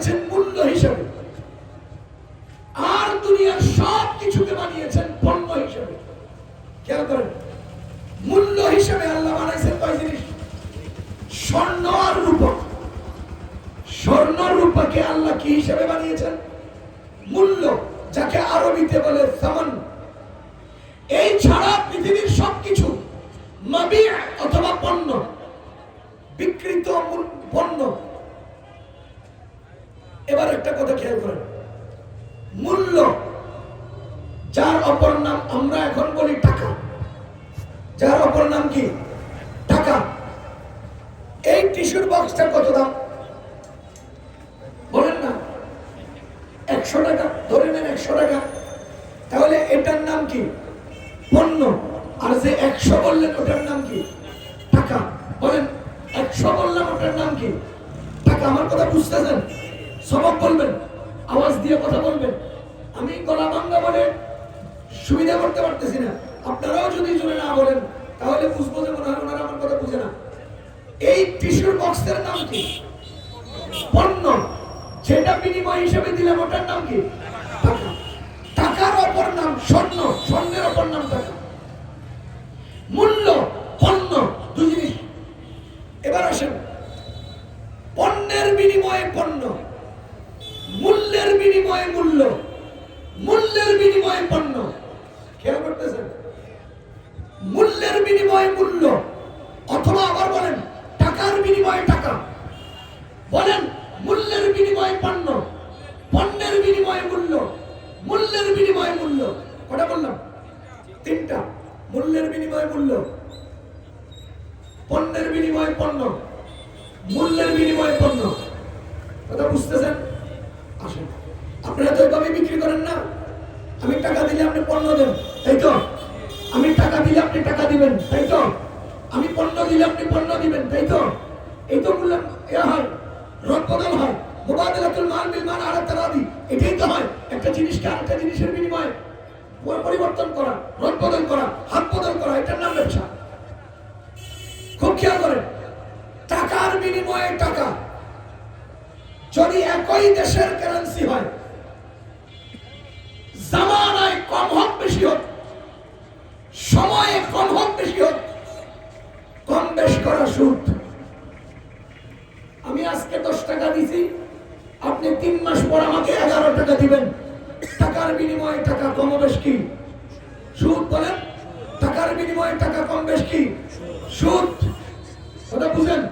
বানিয়েছেন মূল্য হিসেবে। আর দুনিয়ার সব কিছুকে বানিয়েছেন পণ্য হিসেবে। খেয়াল করেন, মূল্য হিসেবে আল্লাহ বানাইছেন কয় জিনিস? স্বর্ণ আর রূপা। স্বর্ণ রূপাকে আল্লাহ কি হিসেবে বানিয়েছেন? মূল্য, যাকে আরবিতে বলে সামান। এই ছাড়া পৃথিবীর সবকিছু মাবি অথবা পণ্য, বিকৃত পণ্য। এবার একটা কথা খেয়াল করেন। মূল্য, যার অপর নাম আমরা এখন বলি টাকা। যার অপর নাম কি? টাকা। এই টিস্যুর বক্সটার কত দাম? বলেন না। একশো টাকা, ধরে নেন একশো টাকা। তাহলে এটার নাম কি? পণ্য। আর যে একশো বললেন, ওটার নাম কি? টাকা। বলেন, একশো বললাম, ওটার নাম কি? টাকা। আমার কথা বুঝতেছেন? সবক বলবেন, আওয়াজ দিয়ে কথা বলবেন। আমি গলা ভাঙ্গা বলে সুবিধা করতে পারতেছি না। আপনারাও যদি জুড়ে না বলেন, তাহলে বুঝব যে মনে হয় ওনারা আমার কথা বুঝে না। এই টিস্যুর বক্সের নাম কি? পণ্য যেটা বিনিময় হিসেবে দিলাম ওটার নাম কি? টাকা। টাকার অপর নাম স্বর্ণ। স্বর্ণের অপর নাম টাকা মূল্য পণ্য দুই জিনিস এবার আসেন পণ্যের বিনিময়ে পণ্য মূল্যের বিনিময়ে মূল্য মূল্যের বিনিময়ে পণ্য খেয়াল করতেছেন মূল্যের বিনিময়ে মূল্য অথবা আবার বলেন টাকার বিনিময়ে টাকা। বলেন, মূল্যের বিনিময়ে পণ্য। পণ্যের বিনিময়ে মূল্য। মূল্যের বিনিময়ে মূল্য। কটা বললাম তিনটা। মূল্যের বিনিময়ে মূল্য। পণ্যের বিনিময়ে পণ্য। মূল্যের বিনিময়ে পণ্য। কথা বুঝতেছেন? আসেন। আপনারা তো এভাবে বিক্রি করেন না। আমি টাকা দিলে আপনি পণ্য দেন। এটাই তো হয়, একটা জিনিসকে আরেকটা জিনিসের বিনিময়ে পরিবর্তন করা করা, হাত করা, এটার নাম ব্যবসা। খুব খেয়াল করেন, টাকার বিনিময়ে টাকা। যদি একই দেশের কারেন্সি হয়, জামানায় কম হোক, বেশি হোক সুদ বলেন, টাকার বিনিময়ে টাকা কম বেশ কি? সুদ। কথা বুঝেন?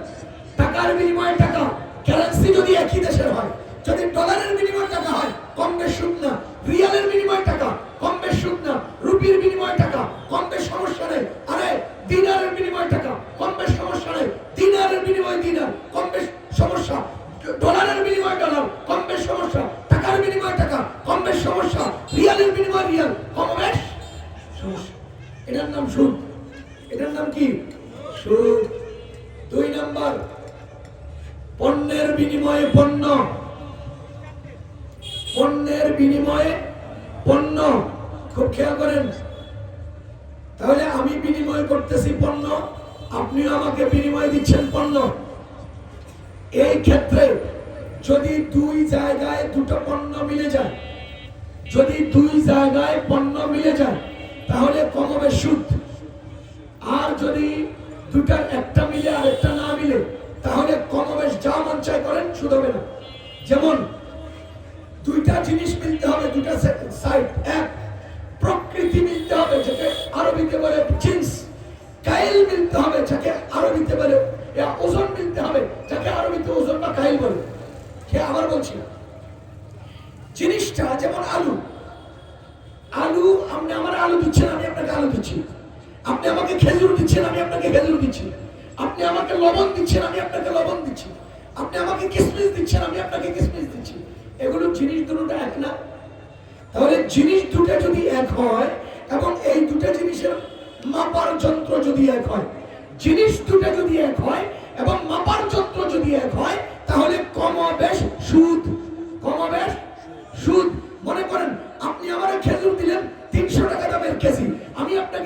টাকার বিনিময়ে টাকা কারেন্সি যদি একই দেশের হয়, যদি ডলারের বিনিময়ে টাকা হয়, কম বেশ সুদ না। রিয়ালের বিনিময়ে টাকা, কম বেশ সুদ না। রুপির বিনিময়ে টাকা, কম বেশ সমস্যা নেই। আরে, দিনারের বিনিময়ে টাকা, কম বেশ সমস্যা নেই। দিনারের বিনিময়ে দিনার, কম বেশ সমস্যা। ডলারের বিনিময়ে ডলার কম বেশ সমস্যা। টাকার বিনিময়ে টাকা, কম বেশ সমস্যা। রিয়ালের বিনিময়ে রিয়াল, কম বেশ এটার নাম সুদ এটার নাম কি? সুদ দুই নাম্বার। পণ্যের বিনিময়ে পণ্য। পণ্যের বিনিময়ে পণ্য। খুব খেয়াল করেন। তাহলে আমি বিনিময় করতেছি পণ্য, আপনিও আমাকে বিনিময় দিচ্ছেন পণ্য। এই ক্ষেত্রে যদি দুই জায়গায় দুটো পণ্য মিলে যায়, যদি দুই জায়গায় পণ্য মিলে যায় তাহলে কমবে সুদ। আর যদি দুটার একটা মিলে আর একটা না মিলে, তাহলে কমবেশ যা মন চাই করেন, সুদ হবে না। যেমন দুইটা জিনিস মিলতে হবে দুটা সাইড এক, প্রকৃতি মিলতে হবে, যাকে আরবিতে বলে জিন্স। কাইল মিলতে হবে, যাকে আরবিতে বলে ওজন মিলতে হবে, যাকে আরবিতে ওজন বা কাইল বলে। কে আবার বলছি জিনিসটা যেমন আলু আপনি আমার আলু দিচ্ছেন, আমি আপনাকে আলু দিচ্ছি। আপনি আমাকে খেজুর দিচ্ছেন, আমি আপনাকে খেজুর দিচ্ছি। আপনি আমাকে লবণ দিচ্ছেন, আমি আপনাকে লবণ দিচ্ছি। আপনি আমাকে কিসমিস দিচ্ছেন, আমি আপনাকে কিসমিস দিচ্ছি। এগুলো জিনিস দুটো এক না? তাহলে জিনিস দুটো যদি এক হয়, এবং এই দুটো জিনিসের মাপার যন্ত্র যদি এক হয়, জিনিস দুটো যদি এক হয়, এবং মাপার যন্ত্র যদি এক হয়, তাহলে কমবেশ সুদ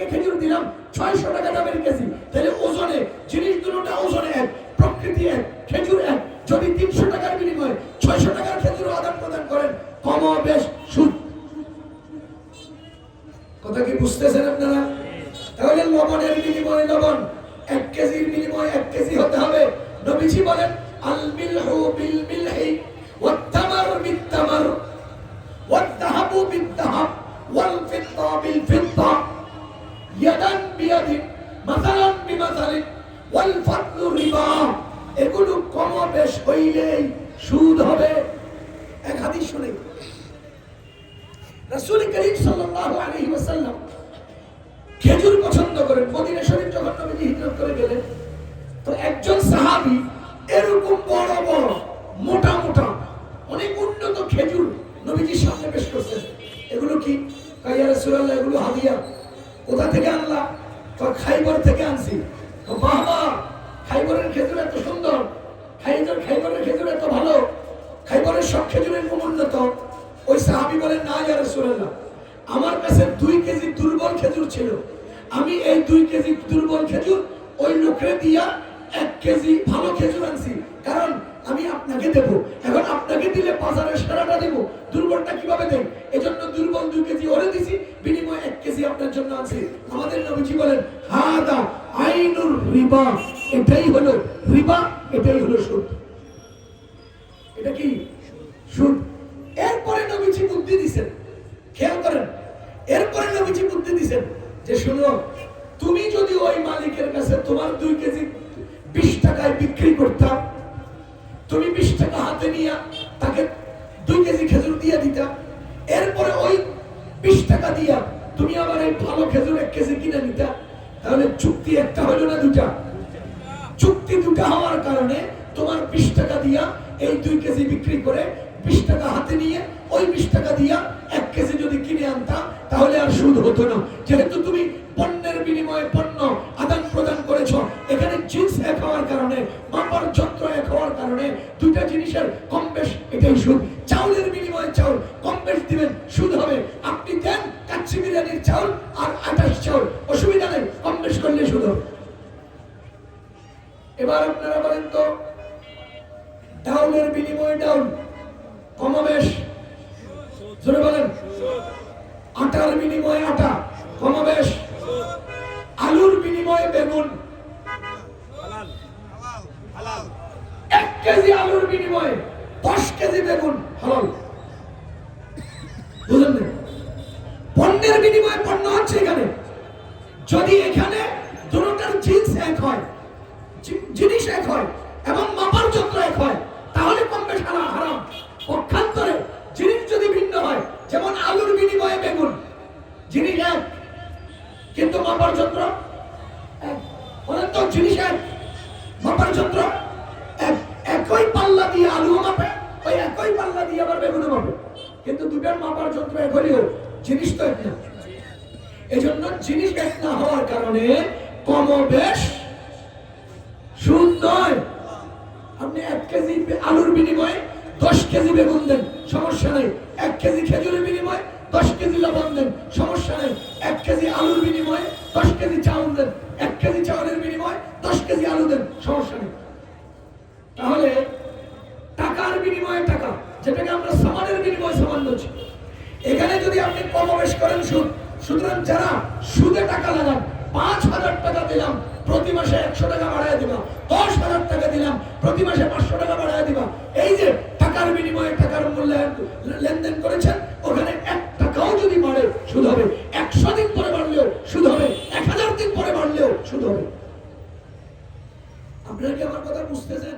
এখানেও দিলাম, ছয়শো টাকা দামের কেজি। তাহলে ওজনে, জিনিস দুটোটা ওজনে এক, প্রকৃতি এক, খেজুর এক। যদি তিনশো টাকার বিনিময়ে ছয়শো টাকার খেজুর আদান প্রদান করেন কম বেশ সুদ। কথা কি বুঝতেছেন আপনারা? তাহলে লবণের বিনিময়ে লবণ, এক কেজির বিনিময়ে এক কেজি হতে হবে। নবীজি বলেন, আল বিল মিলহি ওয়াত তামারু বিত তামার ওয়াল ফিদ্দা বিল ফিদ্দা ইয়াদান বিয়াদিন মাসালান বিমাসালিন, ওয়াল ফাদলু রিবা। এগুলো কম বেশ হইলেই সুদ হবে। এক হাদিস শুনে রাসূল করিম সাল্লাল্লাহু আলাইহি ওয়াসাল্লাম খেজুর পছন্দ করেন। মদিনা শরীফ যখন নবীজি হিজরত করে গেলেন, তো একজন সাহাবী এরকম বড় বড়, মোটা মোটা, অনেক উন্নত খেজুর নবীজির সামনে পেশ করছেন এগুলো কি? কাইয়া রাসূলুল্লাহ, এগুলো হাদিয়া কোথা থেকে আনলা তো খাইবর থেকে আনছি তো বাবা খাইবরের খেজুর এত সুন্দর খাইবর খাইবরের খেজুর এত ভালো খাইবরের সব খেজুরের কম উন্নত ওই সাহাবী বলেন, না ইয়া রাসূলুল্লাহ, আমার কাছে দুই কেজি দুর্বল খেজুর ছিল। আমি এই দুই কেজি দুর্বল খেজুর ওই লোকরে দিয়া এক কেজি ভালো খেজুর আনছি। কারণ আমি আপনাকে দেব। এখন আপনাকে দিলে বাজারে সারাটা দেব। দুর্বলটা কীভাবে দেব এজন্য দুর্বল দুই কেজি ওরে দিছি, বিনিময়ে এক কেজি আপনার জন্য আনছি। আমাদের নবীজি বলেন, হাদা আইনুর রিবা। এটাই হলো রিবা, এটাই হলো সুদ। এটা কি সুদ এরপরে নবীজি বুদ্ধি দিছেন খেয়াল করেন এরপরে দিছেন যে শুনো, তুমি যদি ওই মালিকের কাছে তোমার দুই কেজি বিশ টাকায় বিক্রি করতাম তুমি বিশ টাকা হাতে নিয়ে তাকে দুই কেজি খেজুর দিয়ে দিতা, এরপরে ওই বিশ টাকা দিয়া তুমি আবার এই ভালো খেজুর এক কেজি কিনে নিতা, তাহলে চুক্তি একটা হলো না দুটা চুক্তি দুটা হওয়ার কারণে তোমার বিশ টাকা দিয়া এই দুই কেজি বিক্রি করে বিশ টাকা হাতে নিয়ে ওই বিশ টাকা দিয়া হতো না যেহেতু তুমি পণ্যের বিনিময়ে পণ্য আদান প্রদান করেছ, এখানে জিন্স এক হওয়ার কারণে মাপার যন্ত্র এক হওয়ার কারণে দুইটা জিনিসের কম বেশ এটাই সুদ। চাউলের বিনিময়ে চাউল, কম বেশ দিবেন, সুদ হবে। আপনি দেন কাচ্চি বিরিয়ানির চাউল আর আটাশ চাউল, অসুবিধা নেই, কম বেশ করলে সুদ এবার আপনারা বলেন তো, ডাউলের বিনিময়ে ডাউল কমাবেশ জোরে বলেন। আটার বিনিময়ে আটা, কমাবেশ। আলুর বিনিময়ে বেগুন। এক কেজি আলুর বিনিময়ে দশ কেজি বেগুন, হালাল। বিনিময়ে বেগুন। জিনিস এক, কিন্তু এক একই পাল্লা দিয়ে আলু মাপে, ওই একই পাল্লা দিয়ে আবার বেগুনও মাপে। কিন্তু দুটার মাপার যন্ত্র এক হলেও জিনিস তো এক না। জিনিস এক না হওয়ার কারণে কম বেশ নয়। আপনি এক কেজি আলুর বিনিময়ে দশ কেজি বেগুন দেন, সমস্যা নেই। এক কেজি খেজুরের বিনিময়ে দশ কেজি লবণ দেন, সমস্যা নেই। এক কেজি আলুর বিনিময়ে দশ কেজি চাউল দেন, এক কেজি চাউলের বিনিময়ে দশ কেজি আলু দেন, সমস্যা নেই। তাহলে টাকার বিনিময়ে টাকা, যেটাকে আমরা সামানের বিনিময়ে সামান বলছি। এখানে যদি আপনি কমবেশ করেন সুদ, সুতরাং যারা সুদে টাকা লাগান, পাঁচ হাজার টাকা দিলাম, প্রতি মাসে একশো টাকা বাড়ায় দিবা, দশ হাজার টাকা দিলাম, প্রতি মাসে পাঁচশো টাকা বাড়ায় দিবা। এই যে টাকার বিনিময়ে টাকার মূল্যায়ন লেনদেন করেছেন ওখানে এক টাকাও যদি বাড়ে সুদ হবে একশো দিন পরে বাড়লেও সুদ হবে এক হাজার দিন পরে বাড়লেও সুদ হবে আপনারা কি আমার কথা বুঝতেছেন?